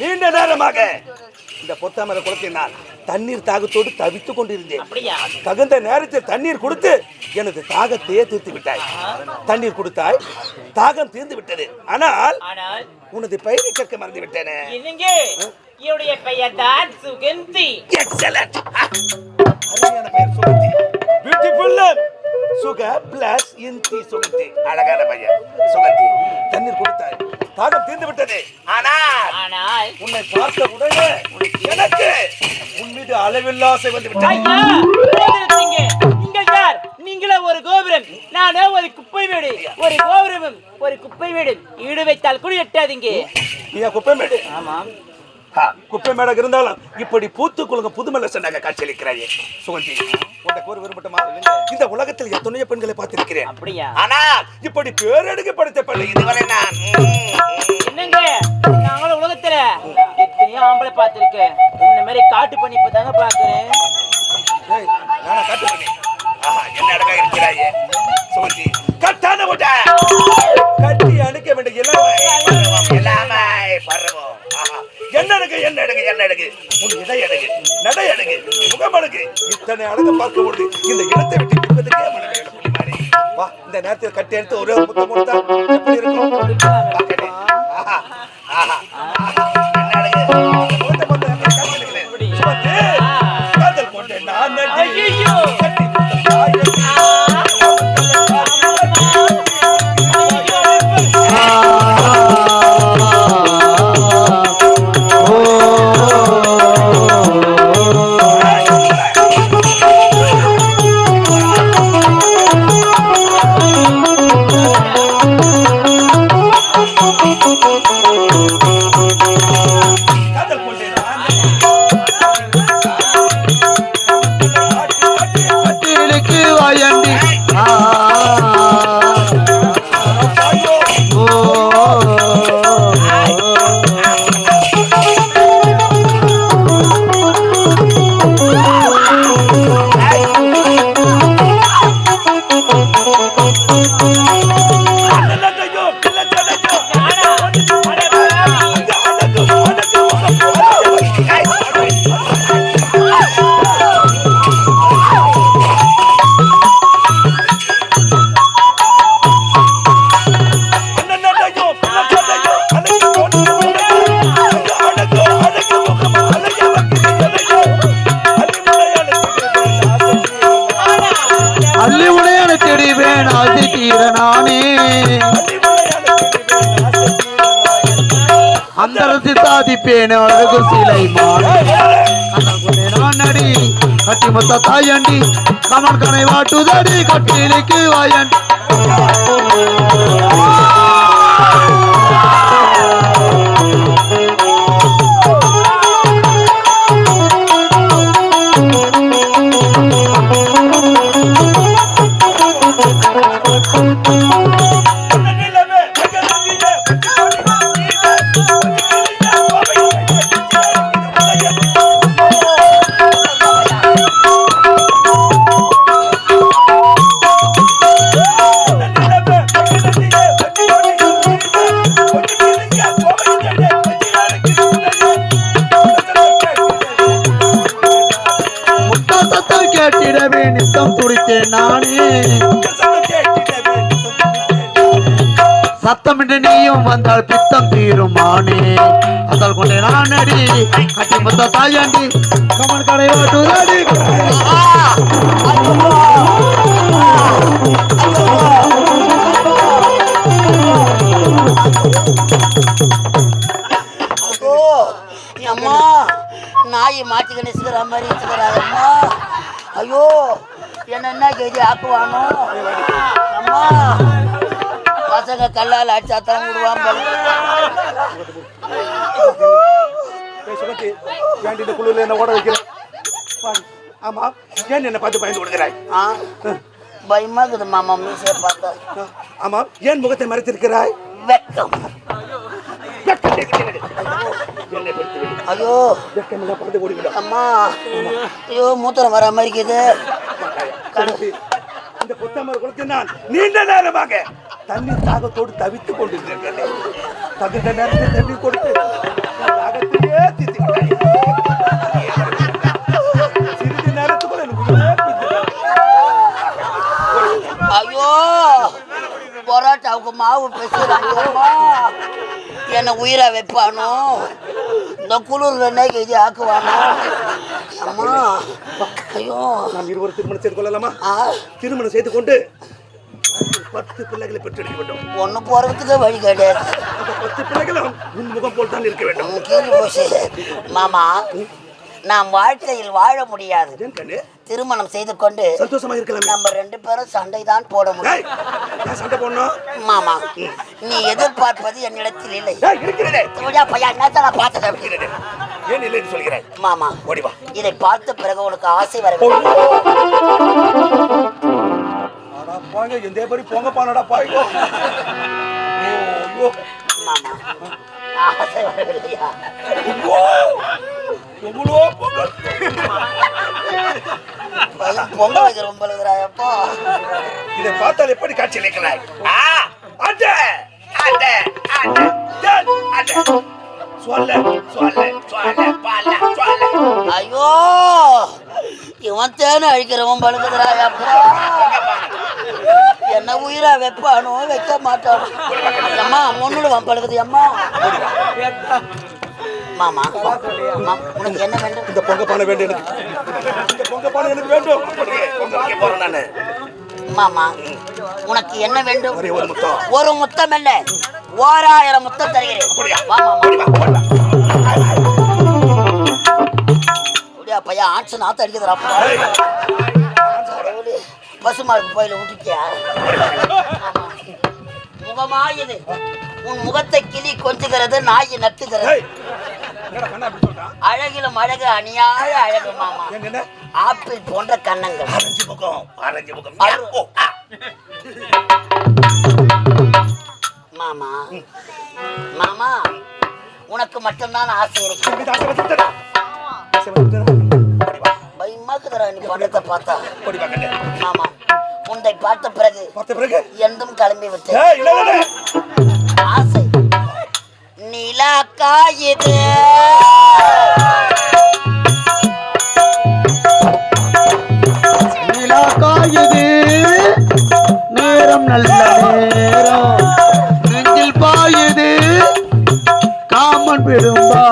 நீண்ட நேரமாக இந்த பொத்தாமர குளத்தில் நான் தண்ணீர் தாகத்தோடு தவித்துக் கொண்டிருந்தேன். அப்படியா? தகுந்த நேரத்தில் தண்ணீர் கொடுத்து எனது தாகத்தையே தீர்த்து விட்டாய். தண்ணீர் கொடுத்தாய் தாகம் தீர்ந்து விட்டது. ஆனால் உனது பெயரை கேட்க மறந்து விட்டேனே என்னுடைய பெயர் தான் சுகந்தி. எக்ஸலண்ட் அருமையான பெயர் சுகந்தி. பியூட்டிஃபுல் சுக பிளஸ் இந்தி சுகந்தி அழகான பெயர் சுகந்தி தண்ணீர் கொடுத்தாய். தாகம் தீர்ந்து விட்டது. ஆனால் ஆனால் உன்னை பார்த்த உடனே எனக்கு உன் மீது அளவில்லா ஐயா போதிருத்தீங்க. நீங்கள் யார்? நீங்களே ஒரு கோபுரம். நானே ஒரு குப்பை வீடு. ஒரு கோபுரமும் ஒரு குப்பை வீடு ஈடு வைத்தால் கூட எட்டாதீங்க நீ ஏன் குப்பை மேடு ஆமாம். குப்பை மேடம் இருந்தாலும் இப்படி பூத்து குலுங்க புதுமல்ல சொன்னாங்க காட்சியளிக்கிறாயே. சுகந்தி உன்னை கூறு விரும்பட்டுமா இந்த உலகத்தில் எத்தனையோ பெண்களை பார்த்திருக்கிறேன். அப்படியா? ஆனா இப்படி பேரடுக்கு படுத்த பெண்ணை இதுவரை நான் என்னங்க? நாங்களும் உலகத்துல எத்தனையோ ஆம்பளை பார்த்திருக்கேன். இந்த மாதிரி காட்டு பண்ணி இப்பதாங்க பாக்குறேன் என்ன எடுக்கு உன் இடை எடுக்கு நடை எடுக்கு முகம் எடுக்கு. இத்தனை பார்க்க முடியுது இந்த இடத்தை விட்டு வா இந்த நேரத்தில் கட்டி எடுத்து ஒரே ஒரு முத்தம் கொடுத்தா எப்படி இருக்கும்? அந்தரத்து சாதிப்பேன் அழகு சிலை நடி கட்டி மொத்த தாயண்டி. கமன் கனை வாட்டுதடி கட்டிலுக்கு வாயண்டி நீயும் வந்தால் பித்தம் தீருமானே. அதால் கொண்டே நான் அடி கட்டி மொத்த தாயாண்டி கமல் கடை வாட்டுதடி அம்மா நாய் மாட்டி கணிச்சுக்கிற மாதிரி வச்சுக்கிறாங்கம்மா ஐயோ என்ன என்ன கேஜி ஆக்குவானோ. அம்மா பசங்க கல்லால் அடிச்சா தான் விடுவான் போல. ஆமா ஏன் என்ன பார்த்து பயந்து கொடுக்கிறாய் பயமா இருக்குது மாமா மீசை பார்த்தா. ஆமா ஏன் முகத்தை மறைத்திருக்கிறாய்? என்னை விடு. ஐயோ. அம்மா. ஐயோ மூத்திரம் வர மாதிரி இருக்குது இந்த புத்தமர் குலத்தில் நான் நீண்ட நேரமாக தண்ணி தாகத்தோடு தவித்துக் கொண்டிருக்கிறேன் தகுந்த நேரத்தில் தண்ணி கொடுத்து தாகத்தையே. சிறிது நேரத்துக்குள்ள எனக்கு. ஐயோ பரோட்டாவுக்கு மாவு பேசுறாங்கம்மா என்ன உயிரை வைப்பானோ? இந்த குளிர்ல என்னைக்கு இது ஆக்குவானோ? அம்மா ஐயோ. நாம் இருவரும் திருமணம் செய்து கொள்ளலாமா? ஆ. திருமணம் செய்து கொண்டு பத்து பிள்ளைகளை பெற்றெடுக்க வேண்டும். ஒன்று போகிறதுக்கு வழி கிடையாது அந்த பத்து பிள்ளைகளும் உன் முகம் போல் தான் இருக்க வேண்டும். உம், கீழே போச்சு மாமா நாம் வாழ்க்கையில் வாழ முடியாது. ஏன் கண்ணு? திருமணம் செய்து கொண்டு சந்தோஷமா இருக்கலாமே. நம்ம ரெண்டு பேரும் சண்டை தான் போட முடியும். ஏன் சண்டை போடணும்? மாமா நீ எதிர்பார்ப்பது என்னிடத்தில் இல்லை. ஏய், இருக்கிறதே திருவிழா நான் பார்த்தேன் இருக்கிறது ஏன் இல்லைன்னு சொல்கிறேன் மாமா ஓடி வா. இதை பார்த்த பிறகு உனக்கு ஆசை வர வேண்டும். பாங்க எந்த பரி போங்க பானடா பாய்கோ ஐயோ எவ்வளோ போங்க பொங்க வைக்கிற உங்களுக்குறாயப்பா இதை பார்த்தால் எப்படி காட்சி அளிக்கிறாய்? ஆ அட அட அட டேய், அட சொல்ல சொல்ல சொல்ல பால சொல்ல. ஐயோ இவன் தேனை அழிக்கிறவன் பழுகுதுறாயப்பா என்ன உயிரா வைப்பானோ வைக்க மாட்டானோ. அம்மா முன்னுடுவான் பழுகுது அம்மா. மாமா உனக்கு என்ன வேண்டும்? இந்த பொங்க பானை வேண்டும் இந்த பொங்க பானை எனக்கு வேண்டும். பொங்க வைக்க போறேன் நானு மாமா உனக்கு என்ன வேண்டும்? ஒரே ஒரு முத்தம். ஒரு முத்தம் இல்ல ஓராயிரம் முத்தம் தருகிறேன். பையன் ஆட்சி நாத்த அடிக்குதுறாப்பா ஏய், பசுமாருக்கு கோயில விட்டுட்டியா? முகமா இது. உன் முகத்தை கிளி கொஞ்சுகிறது நாய் நட்டுகிறது? அழகிலும் அழகு அணியாய அழகு மாமா? ஆப்பிள் போன்ற கன்னங்கள். ஆரஞ்சு முகம், ஆரஞ்சு முகம். மாமா மாமா உனக்கு மட்டும்தான் ஆசை இருக்கு. பாக்குறா படத்தை பார்த்தா. ஆமா. உன்னை பார்த்த பிறகு பார்த்த பிறகு? என்றும் கிளம்பி விட்டேன். ஆசை. நிலா காயுது. நிலா காயுது. நல்ல நேரம். நெஞ்சில் பாயுது. காமன் விடும்பா